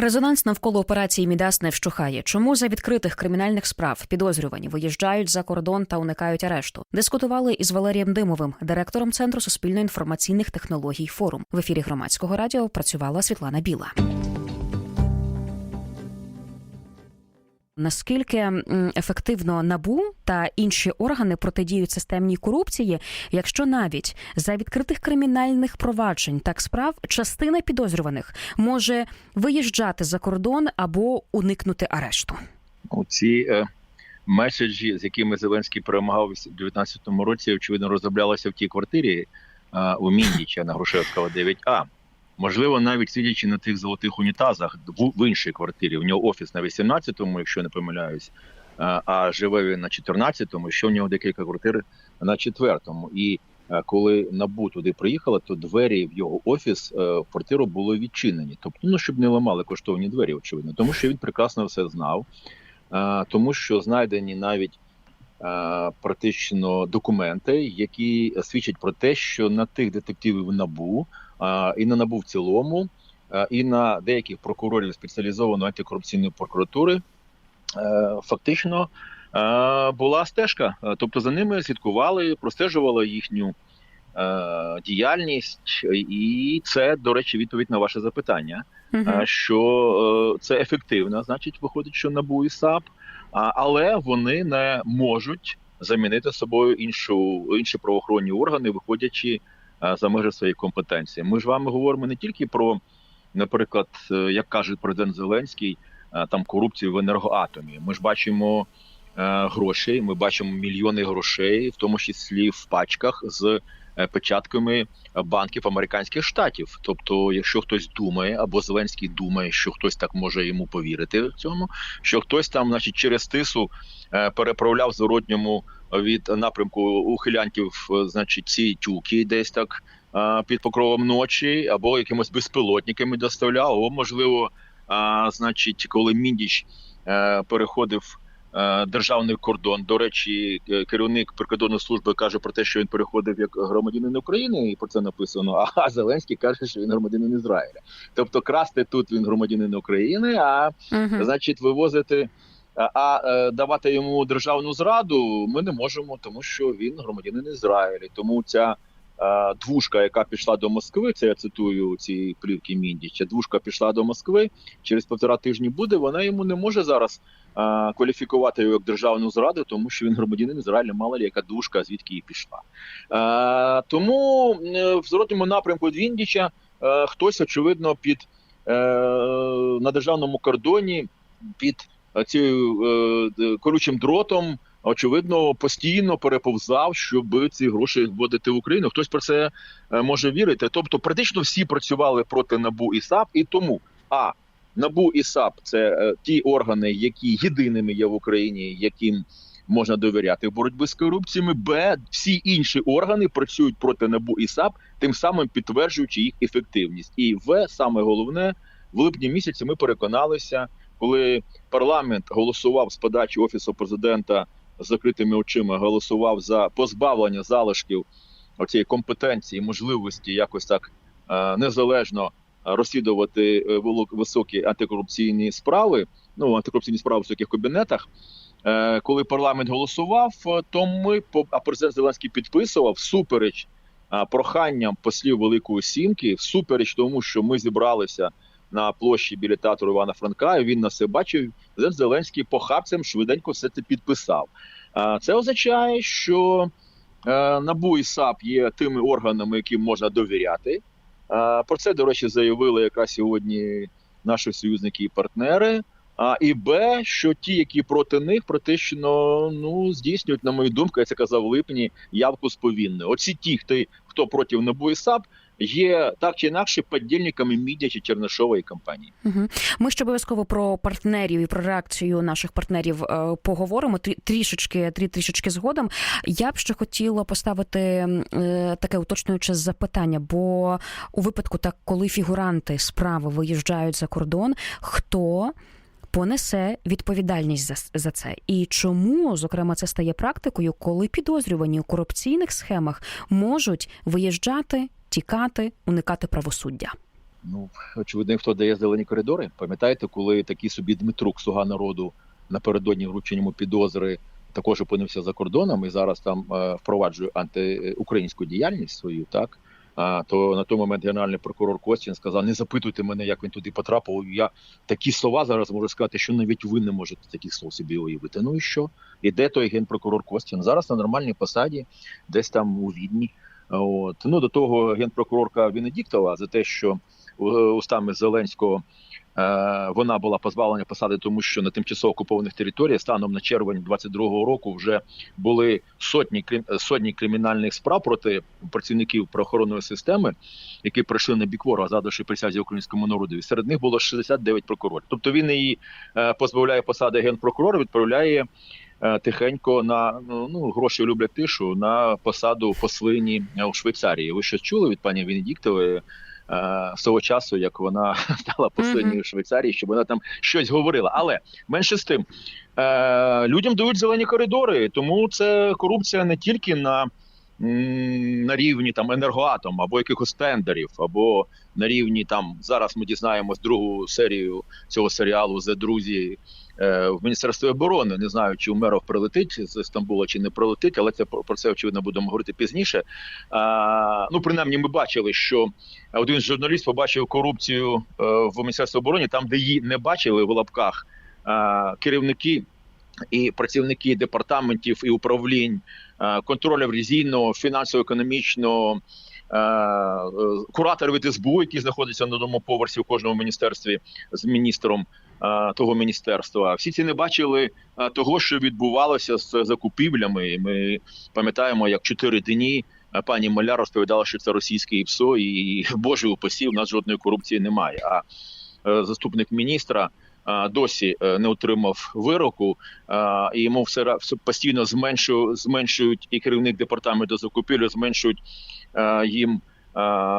Резонанс навколо операції Мідас не вщухає. Чому за відкритих кримінальних справ підозрювані виїжджають за кордон та уникають арешту? Дискутували із Валерієм Димовим, директором центру суспільно-інформаційних технологій форум. В ефірі громадського радіо працювала Світлана Біла. Наскільки ефективно набу та інші органи протидіють системній корупції, якщо навіть за відкритих кримінальних проваджень так справ частина підозрюваних може виїжджати за кордон або уникнути арешту? Оці е, меседжі, з якими Зеленський перемагав у 2019 році, очевидно, розроблялися в тій квартирі е, у Міндіча на Грушевського 9А. Можливо, навіть сидячи на тих золотих унітазах в, іншій квартирі. У нього офіс на 18-му, якщо не помиляюсь, а живе він на 14-му, що в нього декілька квартир на 4-му. І е, коли НАБУ туди приїхала, то двері в його офіс е, в квартиру були відчинені. Тобто, ну щоб не ламали коштовні двері, очевидно, тому що він прекрасно все знав. Е, тому що знайдені навіть практично документи, які свідчать про те, що на тих детективів НАБУ і на НАБУ в цілому, і на деяких прокурорів спеціалізованої антикорупційної прокуратури е, фактично е, була стежка. Е, Тобто за ними слідкували, простежували їхню діяльність, і це, до речі, відповідь на ваше запитання. Що це ефективно, значить, виходить, що НАБУ і САП, але вони не можуть замінити собою іншу інші правоохоронні органи, виходячи за межі своєї компетенції. Ми ж вами говоримо не тільки про, наприклад, е, як каже президент Зеленський, там корупцію в енергоатомі. Ми ж бачимо. е, Грошей, ми бачимо мільйони грошей, в тому числі в пачках з печатками банків американських штатів. Тобто, якщо хтось думає, або Зеленський думає, що хтось так може йому повірити в цьому, що хтось там, значить, через тису е, переправляв зворотньому від напрямку ухилянтів, е, значить, ці тюки десь так е, під покровом ночі, або якимось безпілотниками доставляв, або можливо, е, значить, коли міндіч е, переходив. Е, Державний кордон, до речі, е, керівник прикордонної служби каже про те, що він переходив як громадянин України, і про це написано. А Зеленський каже, що він громадянин Ізраїля. Тобто, красти тут він громадянин України, а Мгм. значить, вивозити, а, е, давати йому державну зраду ми не можемо, тому що він громадянин Ізраїля. Тому ця двушка, яка пішла до Москви, це я цитую ці плівки Міндіча. Двушка пішла до Москви через півтора тижні буде. Вона йому не може зараз е, кваліфікувати його як державну зраду, тому що він громадянин Ізраїля, мало ли яка душка, звідки її пішла. Е, тому е, в зворотньому напрямку від Віндіча е, хтось очевидно під е, на державному кордоні під цією е, колючим дротом. Очевидно, постійно переповзав, щоб ці гроші вводити в Україну. Хтось про це е, може вірити. Тобто, практично всі працювали проти НАБУ і САП, і тому а НАБУ і САП це е, ті органи, які єдиними є в Україні, яким можна довіряти в боротьбі з корупціями. Б всі інші органи працюють проти НАБУ і САП, тим самим підтверджуючи їх ефективність. І В саме головне в липні місяці ми переконалися, коли парламент голосував з подачі офісу президента з закритими очима, голосував за позбавлення залишків оцієї компетенції, можливості якось так е, незалежно розслідувати е, високі антикорупційні справи, ну антикорупційні справи в високих кабінетах. Е, Коли парламент голосував, то ми а президент Зеленський підписував всупереч е, проханням послів Великої Сімки, всупереч тому, що ми зібралися на площі біля театру Івана Франка. Він на все бачив. Зеленський похапцем швиденько все це підписав. Це означає, що е, НАБУ і САП є тими органами, яким можна довіряти. Про це, до речі, заявили якраз сьогодні наші союзники і партнери. А і Б, що ті, які проти них, практично ну здійснюють, на мою думку, я це казав в липні, явку з повінною. Оці ті, хто хто проти НАБУ і САП, є так чи інакше подільниками мідя чи Чернишової компанії. Мгм. Ми ще обов'язково про партнерів і про реакцію наших партнерів е, поговоримо трі- трішечки, трі трішечки згодом. Я б ще хотіла поставити е, таке уточнююче запитання, бо у випадку, так коли фігуранти справи виїжджають за кордон, хто понесе відповідальність за, за це. І чому, зокрема, це стає практикою, коли підозрювані у корупційних схемах можуть виїжджати, тікати, уникати правосуддя? Ну, очевидно, хто дає зелені коридори. Пам'ятаєте, коли такий собі Дмитрук, слуга народу, напередодні вручення йому підозри, також опинився за кордоном і зараз там е, впроваджує антиукраїнську діяльність свою, так? А, то на той момент генеральний прокурор Костін сказав: не запитуйте мене, як він туди потрапив. Я такі слова зараз можу сказати, що навіть ви не можете таких слов собі уявити. Ну і що? І де той генпрокурор Костін? Зараз на нормальній посаді, десь там у Відні. От ну до того генпрокурорка Венедіктова за те, що е, устами Зеленського е, вона була позбавлена посади, тому що на тимчасово окупованих територіях станом на червень 22-го року вже були сотні сотні кримінальних справ проти працівників правоохоронної системи, які прийшли на бік ворога, задавши присязі українському народу. Серед них було 69 прокурорів. Тобто він її е, позбавляє посади генпрокурора, відправляє. Е, Тихенько на ну ну, гроші люблять тишу на посаду послині е, у Швейцарії. Ви щось чули від пані Венедіктової е, з того часу, як вона стала послинною mm -hmm. Швейцарії, щоб вона там щось говорила. Але менше з тим, е, людям дають зелені коридори, тому це корупція не тільки на, на рівні там енергоатом або якихось тендерів, або на рівні там зараз ми дізнаємось другу серію цього серіалу «Зе друзі. е, В міністерстві оборони не знаю, чи Умеров прилетить з Стамбула, чи не прилетить, але це про це очевидно будемо говорити пізніше. А, ну принаймні, ми бачили, що один з журналістів побачив корупцію е, в міністерстві оборони, там, де її не бачили в лапках керівники і працівники департаментів і управлінь, е, контроля ревізійного, фінансово-економічного. е, е, Куратор від СБУ, який знаходиться на одному поверсі в кожному міністерстві з міністром того міністерства, всі ці не бачили того, що відбувалося з закупівлями. Ми пам'ятаємо, як чотири дні пані Маляр розповідала, що це російське ІПСО, і боже упасі, у нас жодної корупції немає. А заступник міністра досі е, не отримав вироку, і йому все постійно зменшують, зменшують і керівник департаменту закупівлі, зменшують їм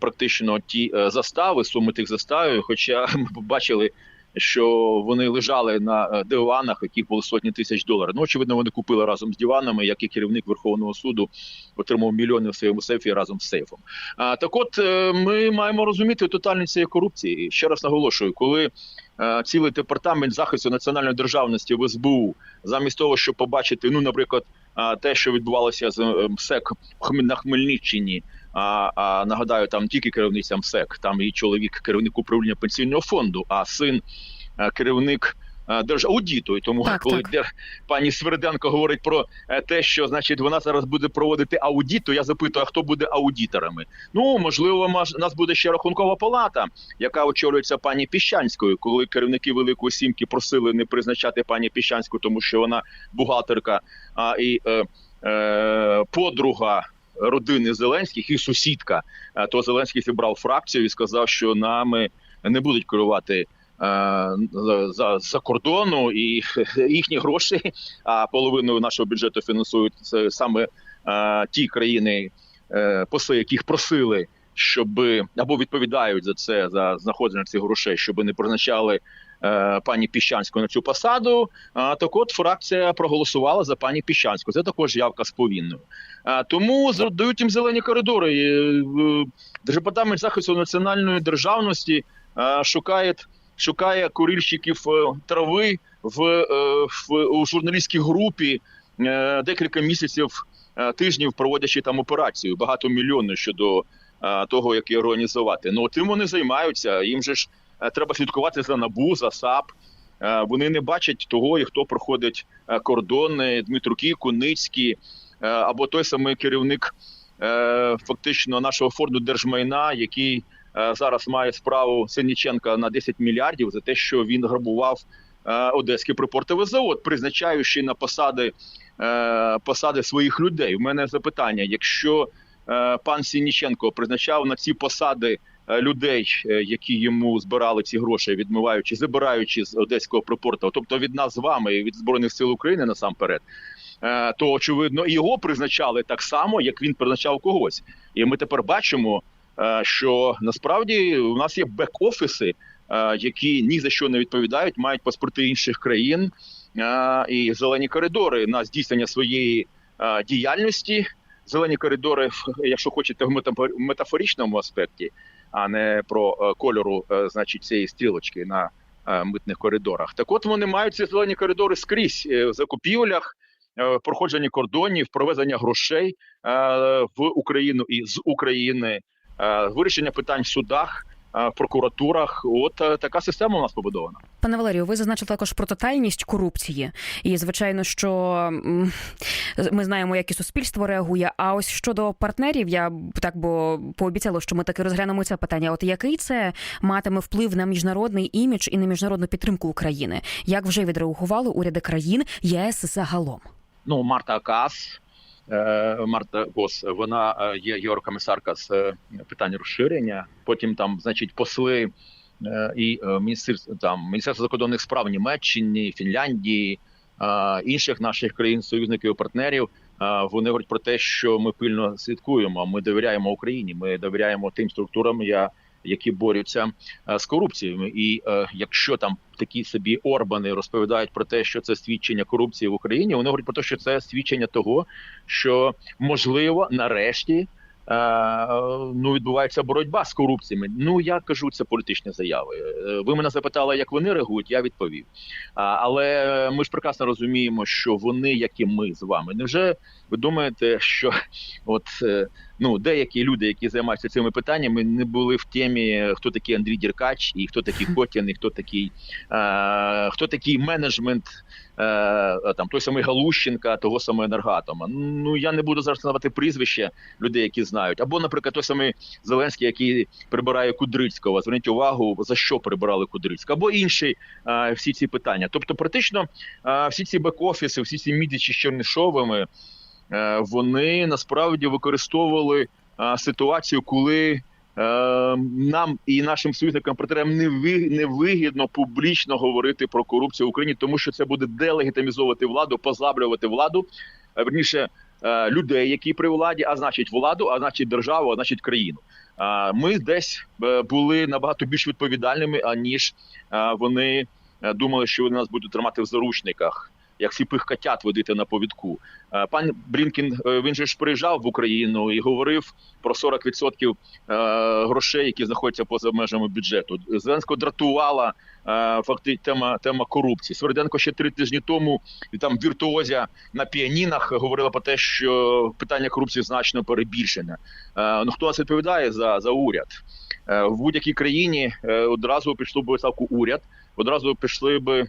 практично ті е, застави, суми тих заставів. Хоча ми побачили. Що вони лежали на е, диванах, яких було сотні тисяч доларів. Ну, очевидно, вони купили разом з диванами, як і керівник Верховного суду отримав мільйони в своєму сейфі разом з сейфом. А, так от е, ми маємо розуміти тотальність цієї корупції. Ще раз наголошую, коли е, цілий департамент захисту національної державності в СБУ, замість того, щоб побачити, ну, наприклад, те, що відбувалося з МСЕК на Хмельниччині. А, а нагадаю, там тільки керівниця МСЕК, там і чоловік керівник управління пенсійного фонду, а син е, керівник е, держаудіту. І тому, Так, коли так. пані Сверденко говорить про е, те, що значить вона зараз буде проводити аудіт, то я запитую, а хто буде аудиторами? Ну можливо, нас буде ще рахункова палата, яка очолюється пані Піщанською, коли керівники Великої Сімки просили не призначати пані Піщанську, тому що вона бухгалтерка, а і е, е, подруга. Родини Зеленських і сусідка, Е, то Зеленський зібрав фракцію і сказав, що нами не будуть керувати е, за, за, кордону, і їхні гроші, а половину нашого бюджету фінансують саме е, ті країни, е, посли, яких просили, щоб або відповідають за це за знаходження цих грошей, щоб не призначали пані Піщанську на цю посаду. Так, от фракція проголосувала за пані Піщанську. Це також явка з повінною. Тому дають їм зелені коридори. Е, Департамент захисту національної державності е, шукає, шукає курильщиків е, трави в, е, в у журналістській групі е, декілька місяців е, тижнів, проводячи там операцію багатомільйонну щодо е, того, як її організувати. Ну тим вони займаються. Їм же ж е, треба слідкувати за набу, за САП. Е, Вони не бачать того, і хто проходить е, кордони, Дмитруки, Куницькі е, або той самий керівник е, фактично нашого фонду держмайна, який е, зараз має справу Синіченка на 10 мільярдів за те, що він грабував е, Одеський припортовий завод, призначаючи на посади е, посади своїх людей. У мене запитання: якщо е, пан Сініченко призначав на ці посади е, людей, е, які йому збирали ці гроші, відмиваючи, забираючи з одеського припорту, тобто від нас з вами і від збройних сил України насамперед. е, То очевидно його призначали так само, як він призначав когось, і ми тепер бачимо, е, що насправді у нас є бек-офіси, е, які ні за що не відповідають, мають паспорти інших країн е, і зелені коридори на здійснення своєї е, діяльності. Зелені коридори, якщо хочете, в метафор- в метафоричному аспекті. А не про е, кольору, е, значить, цієї стрілочки на е, митних коридорах. Так, от вони мають ці зелені коридори скрізь в закупівлях, Проходження кордонів, провезення грошей в Україну і з України, вирішення питань в судах, в прокуратурах. От е, така система у нас побудована. Пане Валерію, ви зазначили також про тотальність корупції, і звичайно, що ми знаємо, як і суспільство реагує. А ось щодо партнерів, я так бо пообіцяла, що ми таки розглянемо це питання. От який це матиме вплив на міжнародний імідж і на міжнародну підтримку України? Як вже відреагували уряди країн ЄС загалом? ну Марта Кас, е, Марта Кос, вона е, є єврокомісарка з е, питань розширення. Потім там, значить, посли е, і е, міністерство там міністерство закордонних справ Німеччини, Фінляндії, е, інших наших країн, союзників, партнерів. е, Вони говорять про те, що ми пильно слідкуємо. Ми довіряємо Україні. Ми довіряємо тим структурам, я, які борються е, з корупцією. І е, якщо там такі собі Орбани розповідають про те, що це свідчення корупції в Україні. Вони говорять про те, що це свідчення того, що можливо нарешті. е, Ну, відбувається боротьба з корупціями. Ну я кажу, це політичні заяви. Ви мене запитали, як вони реагують. Я відповів. Але ми ж прекрасно розуміємо, що вони, як і ми з вами, невже ви думаєте, що от ну деякі люди, які займаються цими питаннями, не були в темі, хто такий Андрій Діркач, і хто такий Котін, і хто такий е, хто такий менеджмент, е, там той самий Галущенка, того самого енергатома. Ну я не буду зараз надавати прізвище людей, які знають, або, наприклад, той самий Зеленський, який прибирає Кудрицького. Зверніть увагу, за що прибирали Кудрицького, або інші е, всі ці питання. Тобто, практично е, всі ці бек-офіси, всі ці мідічі з Чернишовими, е, вони насправді використовували е, ситуацію, коли е, нам і нашим союзникам партнерам не ви публічно говорити про корупцію в Україні, тому що це буде делегітимізовувати владу, позаблювати владу, е, верніше е, людей, які при владі, а значить владу, а значить державу, а значить країну. Е, Ми десь е, були набагато більш відповідальними, аніж е, вони е, думали, що вони нас будуть тримати в заручниках. Як сліпих котят водити на повідку, Е, пан Брінкін е, він же ж приїжджав в Україну і говорив про 40% е, грошей, які знаходяться поза межами бюджету. Зеленського дратувала е, факти тема тема корупції. Сверденко ще три тижні тому і там віртуозя на піанінах говорила про те, що питання корупції значно перебільшене. Ну хто нас відповідає за, за уряд? В будь-якій країні одразу пішло б висавку уряд, одразу пішли би.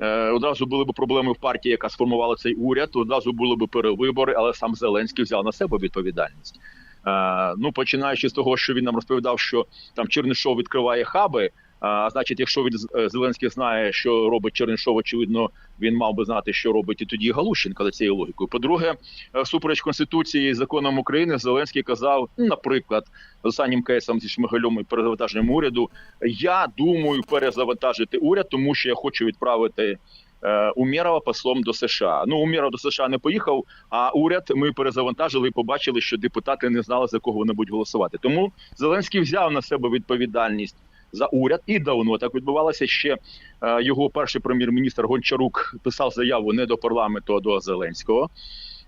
Е, Одразу були б проблеми в партії, яка сформувала цей уряд. Одразу були б перевибори, але сам Зеленський взяв на себе відповідальність. Е, Ну починаючи з того, що він нам розповідав, що там Чернишов відкриває хаби. А значить, якщо він е, Зеленський знає, що робить Чернишов, очевидно, він мав би знати, що робить і тоді Галущенко за цією логікою. По-друге, е, всупереч конституції і законам України, Зеленський казав, наприклад, з останнім кейсом зі Шмигалем і перезавантаженням уряду. Я думаю перезавантажити уряд, тому що я хочу відправити. е, Умєрова послом до США. Ну Умєров до США не поїхав. А уряд ми перезавантажили і побачили, що депутати не знали за кого вони будуть голосувати. Тому Зеленський взяв на себе відповідальність за уряд і давно так відбувалося ще. е, Його перший прем'єр-міністр Гончарук писав заяву не до парламенту, а до Зеленського.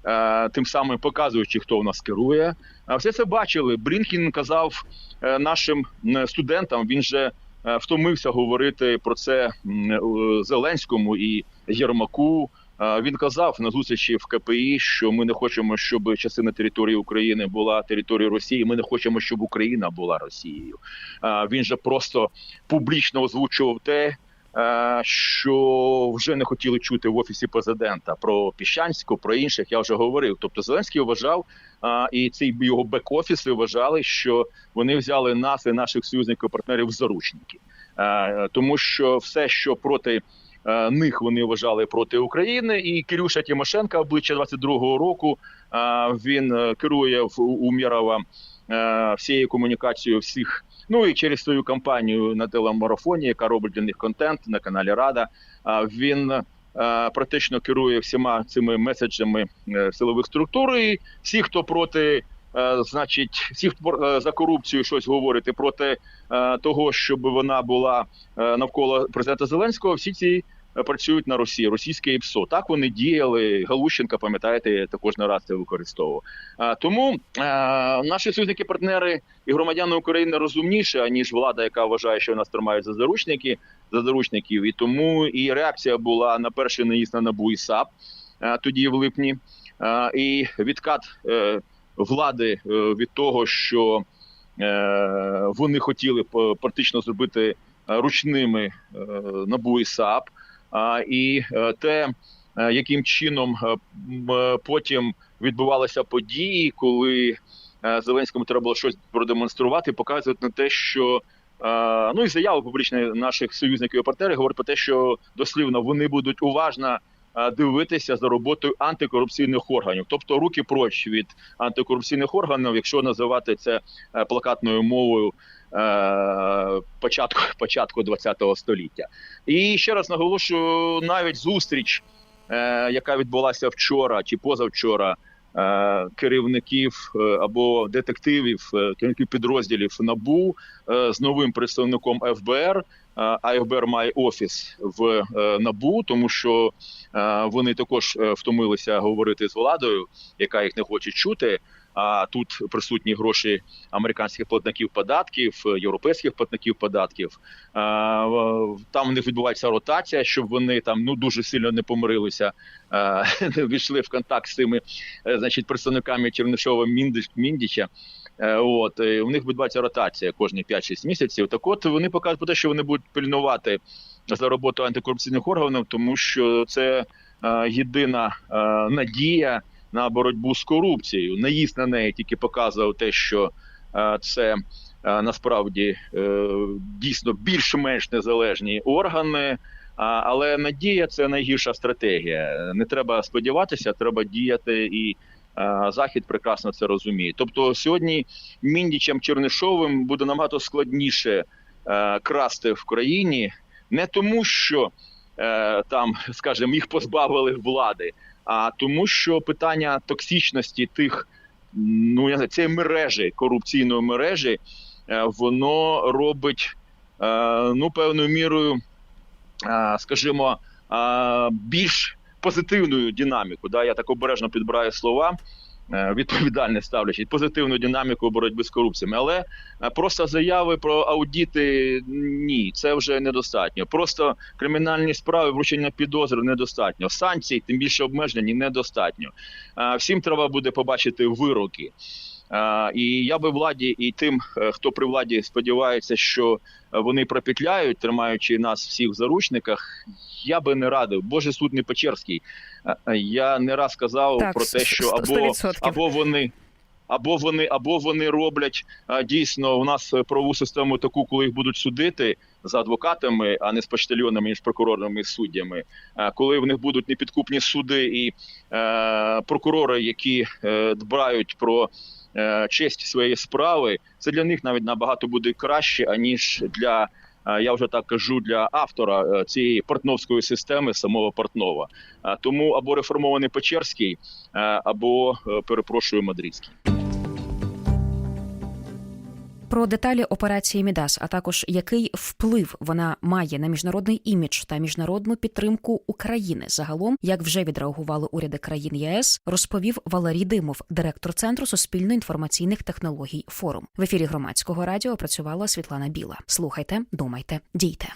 е, Тим самим показуючи, хто у нас керує, А все це бачили. Брінкін казав е, нашим студентам. Він же е, втомився говорити про це е, Зеленському і Єрмаку. Він казав на зустрічі в КПІ, що ми не хочемо, щоб частина території України була територією Росії. Ми не хочемо, щоб Україна була Росією. Він же просто публічно озвучував те, що вже не хотіли чути в офісі президента про Піщанську, про інших. Я вже говорив. Тобто Зеленський вважав, і ці його бек-офіси вважали, що вони взяли нас і наших союзників партнерів в заручники, тому що все, що проти. Е, Них вони вважали проти України, і Кирюша Тимошенко, обличчя 22-го року. е, Він е, керує в Умєрова всією комунікацією всіх. Ну і через свою кампанію на телемарафоні, яка робить для них контент на каналі Рада. Він практично керує всіма цими меседжами силових структур. І всі, хто проти. Е, Значить, всі хто е, за корупцію щось говорити проти е, того, щоб вона була навколо президента Зеленського, всі ці працюють на Росії, російське ІПСО. Так вони діяли. Галущенка, пам'ятаєте, також не раз це використовував. Тому наші союзники-партнери і громадяни України розумніші, аніж влада, яка вважає, що нас тримають за заручники за заручників. І тому і реакція була на перший наїзд на НАБУ і САП тоді в липні. І відкат влади е, від того, що е, вони хотіли практично зробити е, ручними НАБУ і САП. І те, яким чином потім відбувалися події, коли Зеленському треба було щось продемонструвати, показують на те, що ну і заяви публічні наших союзників і партнерів говорять про те, що дослівно вони будуть уважно дивитися за роботою антикорупційних органів, тобто руки проч від антикорупційних органів, якщо називати це е, плакатною мовою е, початку початку ХХ століття. І ще раз наголошую, навіть зустріч, е, яка відбулася вчора чи позавчора. Е, Керівників е, або детективів, е, керівників підрозділів НАБУ з новим представником ФБР. А ФБР має офіс в НАБУ, тому що вони також втомилися говорити з владою, яка їх не хоче чути. А тут присутні гроші американських платників податків, європейських платників податків. Е, Там в них відбувається ротація, щоб вони там ну дуже сильно не помирилися, не війшли в контакт з цими, е, значить, представниками Чернишова Міндіча. Е, От у них відбувається ротація кожні 5-6 місяців. Так, от вони показують про те, що вони будуть пильнувати за роботу антикорупційних органів, тому що це єдина надія на боротьбу з корупцією. Наїзд на неї тільки показував те, що е, це е, насправді е, дійсно більш-менш незалежні органи. Але надія це найгірша стратегія. Не треба сподіватися, треба діяти, і захід прекрасно це розуміє. Тобто, сьогодні Міндічем Чернишовим буде набагато складніше е, красти в країні, не тому, що е, там, скажімо, їх позбавили влади, а тому, що питання токсичності тих ну я знаю, цієї мережі корупційної мережі, е, воно робить е, ну певною мірою, е, скажімо, більш позитивною динаміку. Да, я так обережно підбираю слова. Е, Відповідальне ставлячи позитивну динаміку боротьби з корупціями, але е, просто заяви про аудіти ні, це вже недостатньо. Просто кримінальні справи, вручення підозр недостатньо. Санкцій, тим більше обмежень, недостатньо. Е, Всім треба буде побачити вироки. І я би владі і тим, е, хто при владі сподівається, що е, вони пропетляють, тримаючи нас всіх в заручниках. Я би не радив. Боже суд не Печерський. Е, Я не раз казав Так, про те, що або, 100%. або вони. Або вони, або вони роблять а, дійсно у нас правову систему таку, коли їх будуть судити за адвокатами, а не з почтальйонами, ніж прокурорами і суддями. А коли в них будуть непідкупні суди і прокурори, які дбають про честь своєї справи, це для них навіть набагато буде краще, аніж для. е, Я вже так кажу для автора е, цієї портновської системи самого Портнова. Е, Тому або реформований Печерський, е, або е, перепрошую Мадридський. Про деталі операції Мідас, а також який вплив вона має на міжнародний імідж та міжнародну підтримку України загалом, як вже відреагували уряди країн ЄС, розповів Валерій Димов, директор центру суспільно-інформаційних технологій форум. В ефірі громадського радіо працювала Світлана Біла. Слухайте, думайте, дійте.